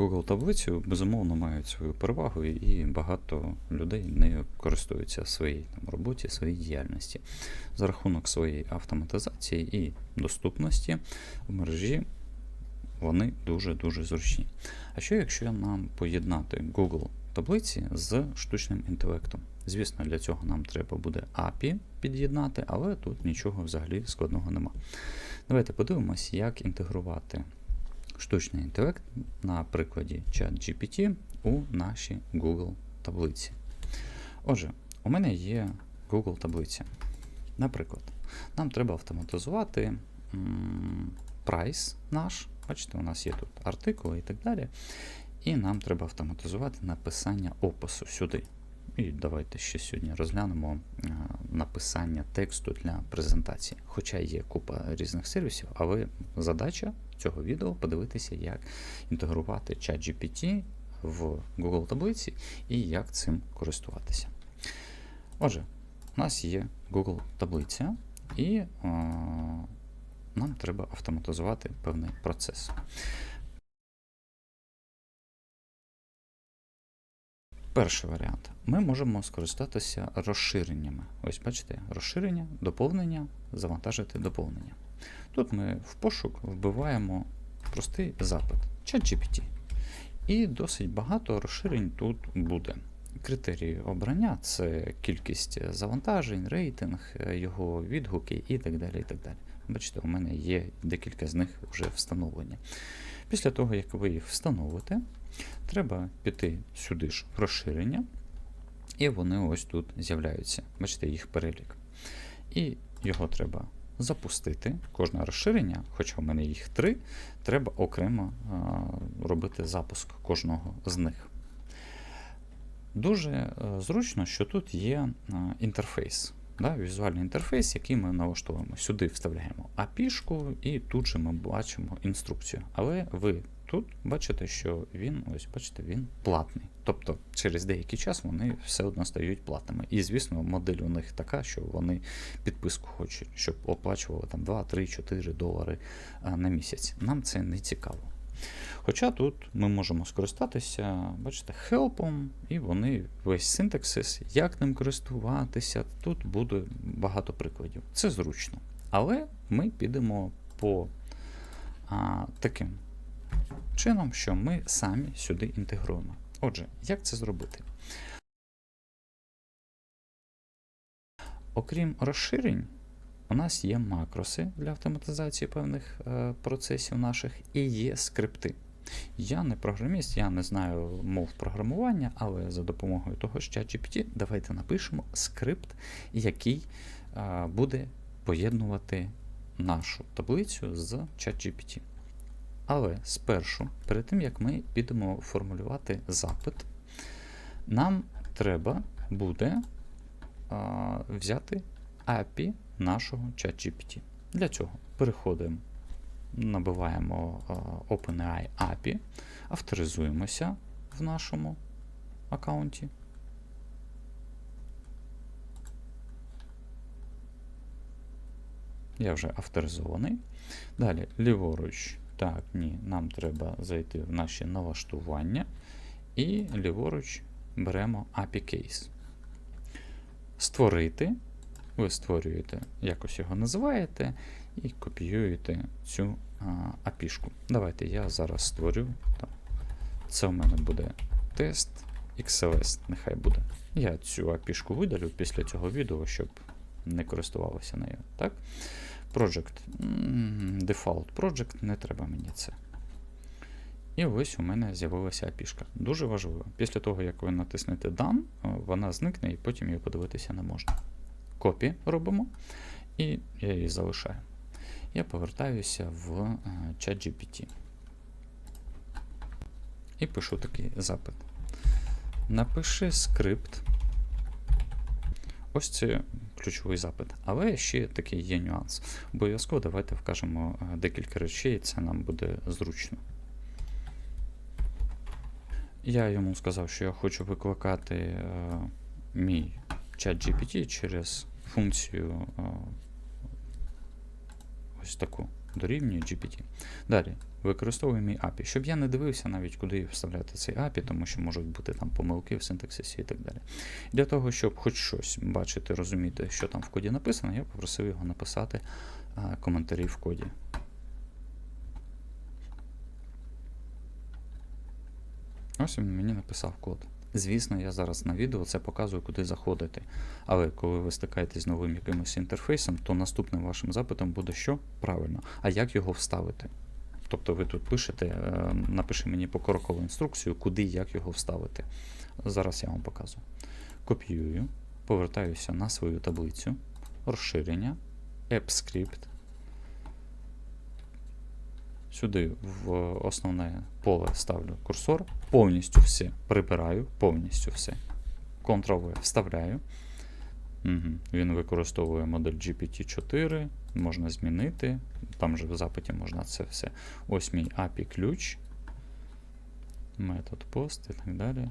Google таблицю безумовно мають свою перевагу, і багато людей нею користуються в своїй там, роботі, своїй діяльності. За рахунок своєї автоматизації і доступності в мережі вони дуже-дуже зручні. А що якщо нам поєднати Google таблиці з штучним інтелектом? Звісно, для цього нам треба буде API під'єднати, але тут нічого взагалі складного нема. Давайте подивимось, як інтегрувати штучний інтелект на прикладі ChatGPT у наші Google таблиці. Отже, у мене є Google таблиця. Наприклад, нам треба автоматизувати прайс наш. Бачите, у нас є тут артикули і так далі. І нам треба автоматизувати написання опису сюди. І давайте ще сьогодні розглянемо е, написання тексту для презентації. Хоча є купа різних сервісів, але задача цього відео подивитися, як інтегрувати ChatGPT в Google таблиці і як цим користуватися. Отже, у нас є Google таблиця, і е, нам треба автоматизувати певний процес. Перший варіант. Ми можемо скористатися розширеннями. Ось бачите, розширення, доповнення, завантажити доповнення. Тут ми в пошук вбиваємо простий запит ChatGPT. І досить багато розширень тут буде. Критерії обрання це кількість завантажень, рейтинг, його відгуки і так далі. і так далі. Бачите, у мене є декілька з них вже встановлені. Після того, як ви їх встановите, треба піти сюди ж розширення, і вони ось тут з'являються. Бачите, їх перелік. І його треба запустити. Кожне розширення, хоча в мене їх три, треба окремо робити запуск кожного з них. Дуже е, зручно, що тут є інтерфейс. Да, візуальний інтерфейс, який ми налаштовуємо. Сюди вставляємо API-шку і тут же ми бачимо інструкцію. Але ви тут бачите, що він, ось бачите, він платний. Тобто через деякий час вони все одно стають платними. І, звісно, модель у них така, що вони підписку хочуть, щоб оплачували там 2, 3, 4 долари на місяць. Нам це не цікаво. Хоча тут ми можемо скористатися, бачите, хелпом, і вони весь синтаксис, як ним користуватися, тут буде багато прикладів. Це зручно. Але ми підемо по а, таким чином, що ми самі сюди інтегруємо. Отже, як це зробити? Окрім розширень, у нас є макроси для автоматизації певних е, процесів наших і є скрипти. Я не програміст, я не знаю мов програмування, але за допомогою того ж ChatGPT давайте напишемо скрипт, який е, буде поєднувати нашу таблицю з ChatGPT. Але спершу, перед тим як ми підемо формулювати запит, нам треба буде а, взяти API нашого ChatGPT. Для цього переходимо, набиваємо а, OpenAI API, авторизуємося в нашому аккаунті. Я вже авторизований. Далі, ліворуч. Так, ні, нам треба зайти в наші налаштування і ліворуч беремо API Case. Створити. Ви створюєте, якось його називаєте, і копіюєте цю а, API-шку. Давайте я зараз створю. Там. Це у мене буде тест XLS, нехай буде. Я цю API-шку видалю після цього відео, щоб не користувалося нею. Так? Project. Default Project, не треба мені це. І ось у мене з'явилася API. Дуже важливо. Після того, як ви натиснете Done, вона зникне і потім її подивитися не можна. Копі робимо, і я її залишаю. Я повертаюся в е, ChatGPT. І пишу такий запит. Напиши скрипт. Ось це ключовий запит. Але ще такий є нюанс. Обов'язково давайте вкажемо е, декілька речей, це нам буде зручно. Я йому сказав, що я хочу викликати е, мій чат GPT через функцію е, ось таку дорівнює GPT. Далі, використовуємо мій API. Щоб я не дивився навіть, куди вставляти цей API, тому що можуть бути там помилки в синтаксисі і так далі. Для того, щоб хоч щось бачити, розуміти, що там в коді написано, я попросив його написати а, коментарі в коді. Ось він мені написав код. Звісно, я зараз на відео це показую, куди заходити. Але коли ви стикаєтесь з новим якимось інтерфейсом, то наступним вашим запитом буде що? Правильно. А як його вставити? Тобто ви тут пишете, е, напиши мені покрокову інструкцію, куди і як його вставити. Зараз я вам показую. Копіюю, повертаюся на свою таблицю, розширення, AppScript. Сюди в основне поле ставлю курсор, повністю все прибираю, повністю все. Ctrl-V вставляю. Угу. Він використовує модель GPT-4, можна змінити. Там же в запиті можна це все. Ось мій API ключ, метод post і так далі.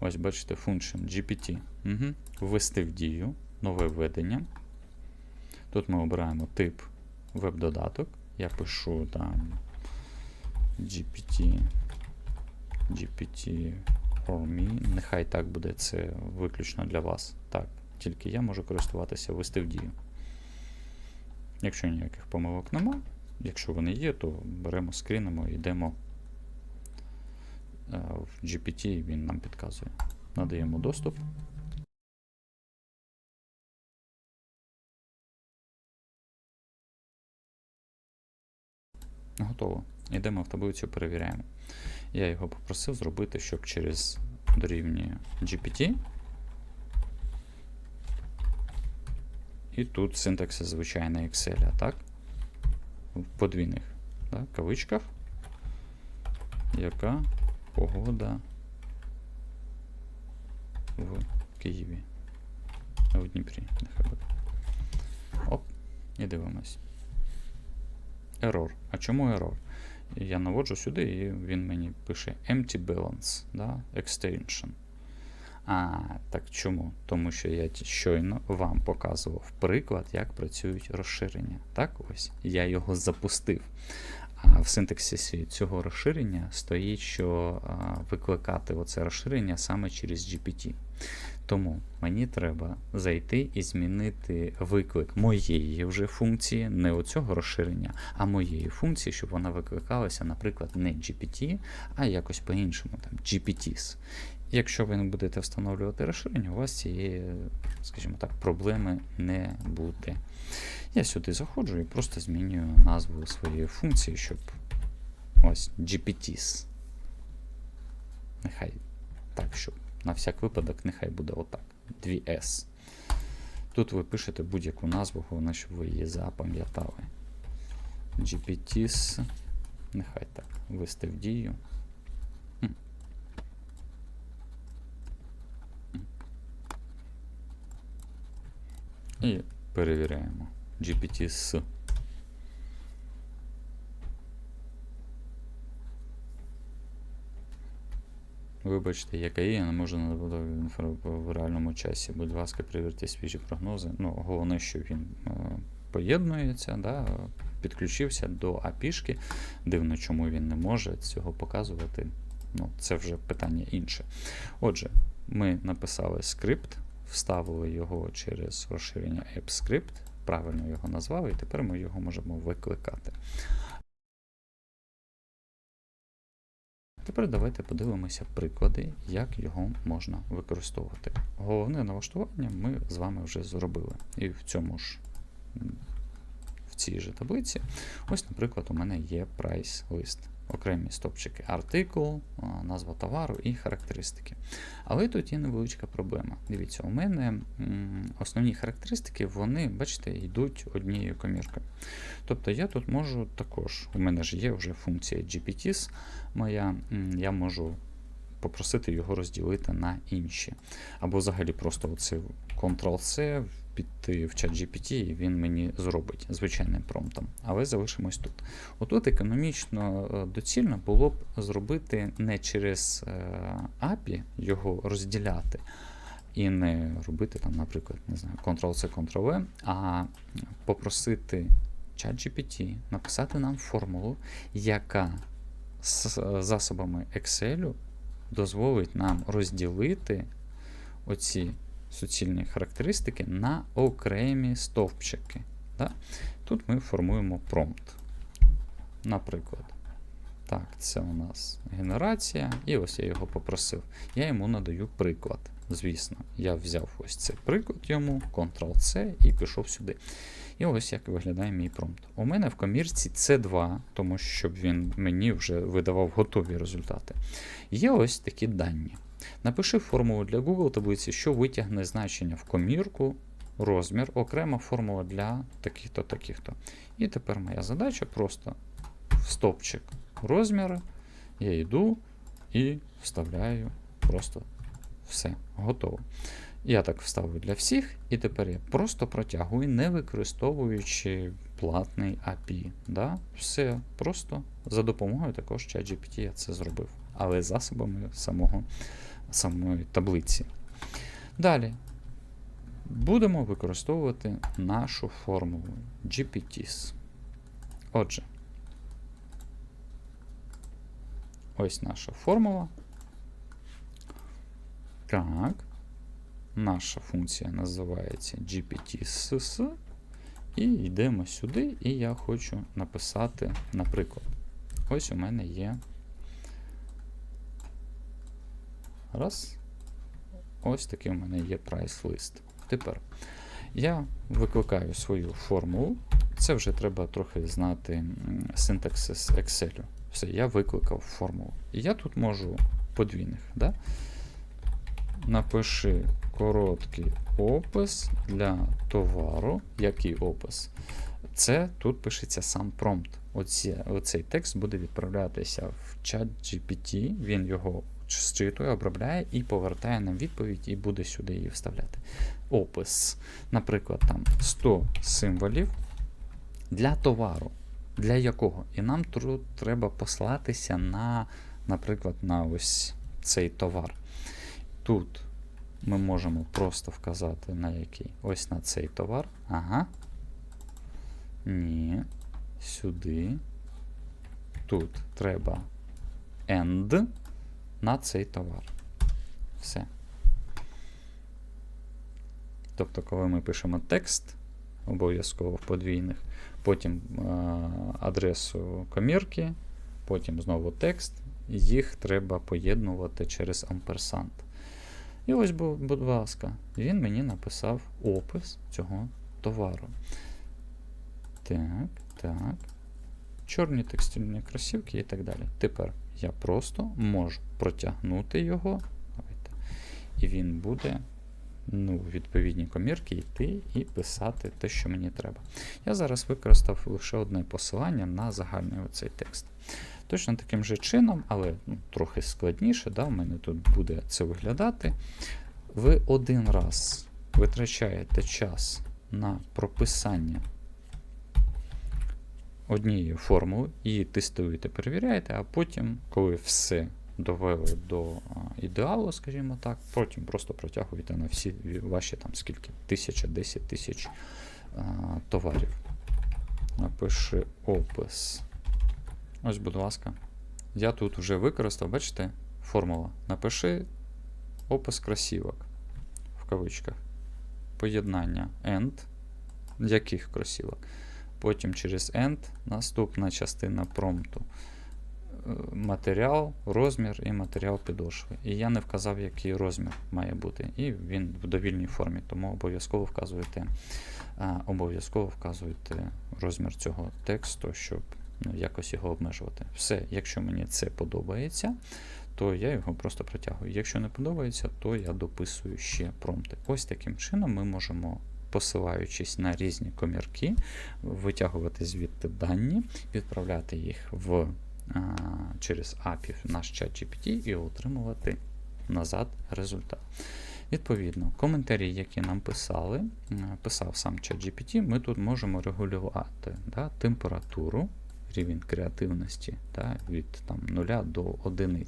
Ось бачите, function GPT. Угу. Ввести в дію, нове введення. Тут ми обираємо тип веб-додаток. Я пишу там GPT, GPT for me. Нехай так буде це виключно для вас. Так, тільки я можу користуватися ввести в дію. Якщо ніяких помилок нема, якщо вони є, то беремо, скрінемо і йдемо е, в GPT, він нам підказує. Надаємо доступ. Готово. Йдемо в таблицю, перевіряємо. Я його попросив зробити, щоб через дорівнює GPT. І тут синтаксис звичайний Excel, так? В подвійних так, кавичках. Яка погода в Києві? В Дніпрі, нехай буде. Оп, і дивимось. Error. А чому error? Я наводжу сюди, і він мені пише empty balance, да? extension. А, так чому? Тому що я щойно вам показував приклад, як працюють розширення. Так, ось. Я його запустив. В синтаксисі цього розширення стоїть, що викликати оце розширення саме через GPT. Тому мені треба зайти і змінити виклик моєї вже функції, не оцього розширення, а моєї функції, щоб вона викликалася, наприклад, не GPT, а якось по-іншому, там GPTs. Якщо ви не будете встановлювати розширення, у вас цієї, скажімо так, проблеми не буде. Я сюди заходжу і просто змінюю назву своєї функції, щоб ось GPTs. Нехай так, щоб на всяк випадок, нехай буде отак. 2S. Тут ви пишете будь-яку назву, головне, щоб ви її запам'ятали. GPTs. Нехай так. Ввести в дію. І перевіряємо. GPT-S. Вибачте, яка є, я не можу надати в реальному часі. Будь ласка, перевірте свіжі прогнози. Ну, головне, що він е, поєднується, да, підключився до API-шки. Дивно, чому він не може цього показувати. Ну, Це вже питання інше. Отже, ми написали скрипт, вставили його через розширення AppScript, правильно його назвали, і тепер ми його можемо викликати. Тепер давайте подивимося приклади, як його можна використовувати. Головне налаштування ми з вами вже зробили. І в цьому ж в цій же таблиці, ось, наприклад, у мене є прайс лист. Окремі стопчики артикул, назва товару і характеристики. Але тут є невеличка проблема. Дивіться, у мене основні характеристики, вони, бачите, йдуть однією коміркою. Тобто я тут можу також, у мене ж є вже функція GPTs моя, я можу попросити його розділити на інші. Або взагалі просто оце Ctrl-C, піти в чат GPT, і він мені зробить звичайним промптом. Але залишимось тут. Отут економічно доцільно було б зробити не через API його розділяти, і не робити там, наприклад, не знаю, Ctrl-C, Ctrl-V, а попросити ChatGPT написати нам формулу, яка з засобами Excel дозволить нам розділити оці суцільні характеристики на окремі стовпчики. Да? Тут ми формуємо промпт. Наприклад, так, це у нас генерація, і ось я його попросив. Я йому надаю приклад. Звісно, я взяв ось цей приклад йому, Ctrl-C і пішов сюди. І ось як виглядає мій промпт. У мене в комірці C2, тому щоб він мені вже видавав готові результати. Є ось такі дані. Напиши формулу для Google таблиці, що витягне значення в комірку, розмір, окрема формула для таких-то, таких-то. І тепер моя задача просто в стопчик розміри. Я йду і вставляю просто все, готово. Я так вставив для всіх, і тепер я просто протягую, не використовуючи платний API. Да? Все просто за допомогою також ChatGPT я це зробив, але засобами самого, самої таблиці. Далі будемо використовувати нашу формулу GPTs. Отже, ось наша формула. Так. Наша функція називається GPT-SS. І йдемо сюди, і я хочу написати, наприклад, ось у мене є. Раз. Ось такий у мене є прайс-лист. Тепер я викликаю свою формулу. Це вже треба трохи знати синтаксис Excel. Все, я викликав формулу. І я тут можу подвійних. Да? Напиши короткий опис для товару. Який опис? Це тут пишеться сам промпт. Оці, оцей текст буде відправлятися в чат GPT, він його зчитує, обробляє і повертає нам відповідь, і буде сюди її вставляти. Опис. Наприклад, там 100 символів для товару. Для якого? І нам тут треба послатися на, наприклад, на ось цей товар. Тут ми можемо просто вказати на який. Ось на цей товар. Ага. Ні. Сюди. Тут треба end на цей товар. Все. Тобто, коли ми пишемо текст, обов'язково в подвійних, потім е адресу комірки, потім знову текст, їх треба поєднувати через амперсант. І ось, будь ласка, він мені написав опис цього товару. Так, так. Чорні текстильні кросівки і так далі. Тепер я просто можу протягнути його. Давайте, І він буде ну, в відповідні комірки йти і писати те, що мені треба. Я зараз використав лише одне посилання на загальний оцей текст. Точно таким же чином, але ну, трохи складніше, да, у мене тут буде це виглядати. Ви один раз витрачаєте час на прописання однієї формули, її тестуєте, перевіряєте, а потім, коли все довели до ідеалу, скажімо так, потім просто протягуєте на всі ваші там скільки, тисяча, десять тисяч товарів. Напиши опис. Ось, будь ласка. Я тут вже використав, бачите, формула. Напиши опис кросівок в кавичках. Поєднання end. Яких кросівок? Потім через end наступна частина промпту. Е, матеріал, розмір і матеріал підошви. І я не вказав, який розмір має бути. І він в довільній формі, тому обов'язково вказуєте обов'язково вказуєте розмір цього тексту, щоб ну, якось його обмежувати. Все, якщо мені це подобається, то я його просто протягую. Якщо не подобається, то я дописую ще промпти. Ось таким чином ми можемо. Посилаючись на різні комірки, витягувати звідти дані, відправляти їх в, а, через API в наш чат GPT і отримувати назад результат. Відповідно, коментарі, які нам писали, писав сам ChatGPT, ми тут можемо регулювати да, температуру, рівень креативності да, від там, 0 до 1.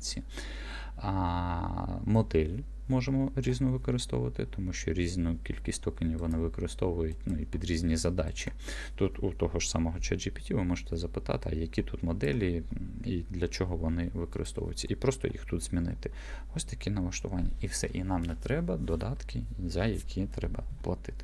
А, Модель можемо різно використовувати, тому що різну кількість токенів вони використовують ну, і під різні задачі. Тут у того ж самого ChatGPT ви можете запитати, а які тут моделі і для чого вони використовуються, і просто їх тут змінити. Ось такі налаштування. І все. І нам не треба додатки, за які треба платити.